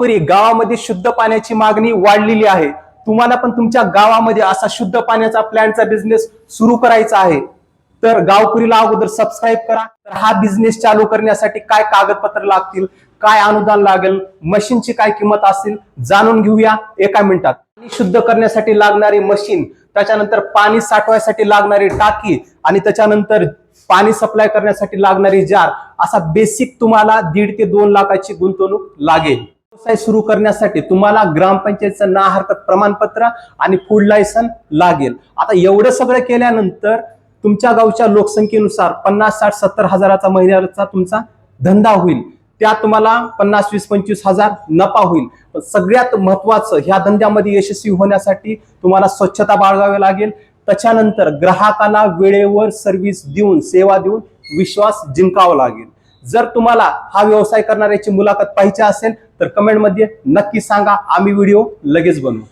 गावकरी गावामध्ये शुद्ध पाण्याची मागणी वाढलेली आहे. तुम्हाला पण तुमच्या गावामध्ये असा शुद्ध पाण्याचा प्लॅनचा बिझनेस सुरू करायचा आहे. तर गावकरीला अगोदर सबस्क्राईब करा. तर हा बिझनेस चालू करण्यासाठी काय कागदपत्र लागतील काय अनुदान लागेल मशीनची काय किंमत असेल जाणून घेऊया एका मिनिटात. पाणी शुद्ध करण्यासाठी लागणारी मशीन त्याच्यानंतर पाणी साठवायसाठी लागणारी टाकी आणि त्याच्यानंतर पाणी सप्लाय करण्यासाठी लागणारी जार असा बेसिक तुम्हाला दीड ते दोन लाखाची गुंतवणूक लागेल. व्यवसाय सुरू करण्यासाठी तुम्हाला ग्रामपंचायतचं ना हरकत प्रमाणपत्र आणि फूड लायसन लागेल. आता एवढं सगळं केल्यानंतर तुमच्या गावच्या लोकसंख्येनुसार पन्नास साठ सत्तर हजाराचा महिन्याचा तुमचा धंदा होईल. त्यात तुम्हाला पन्नास वीस पंचवीस हजार नफा होईल. सगळ्यात महत्वाचं ह्या धंद्यामध्ये यशस्वी होण्यासाठी तुम्हाला स्वच्छता बाळगावी लागेल. त्याच्यानंतर ग्राहकाला वेळेवर सर्व्हिस देऊन सेवा देऊन विश्वास जिंकावा लागेल. जर तुम्हाला हा व्यवसाय करणाऱ्याची मुलाखत पाहिजे असेल तर कमेंटमध्ये नक्की सांगा. आम्ही व्हिडिओ लगेच बनवू.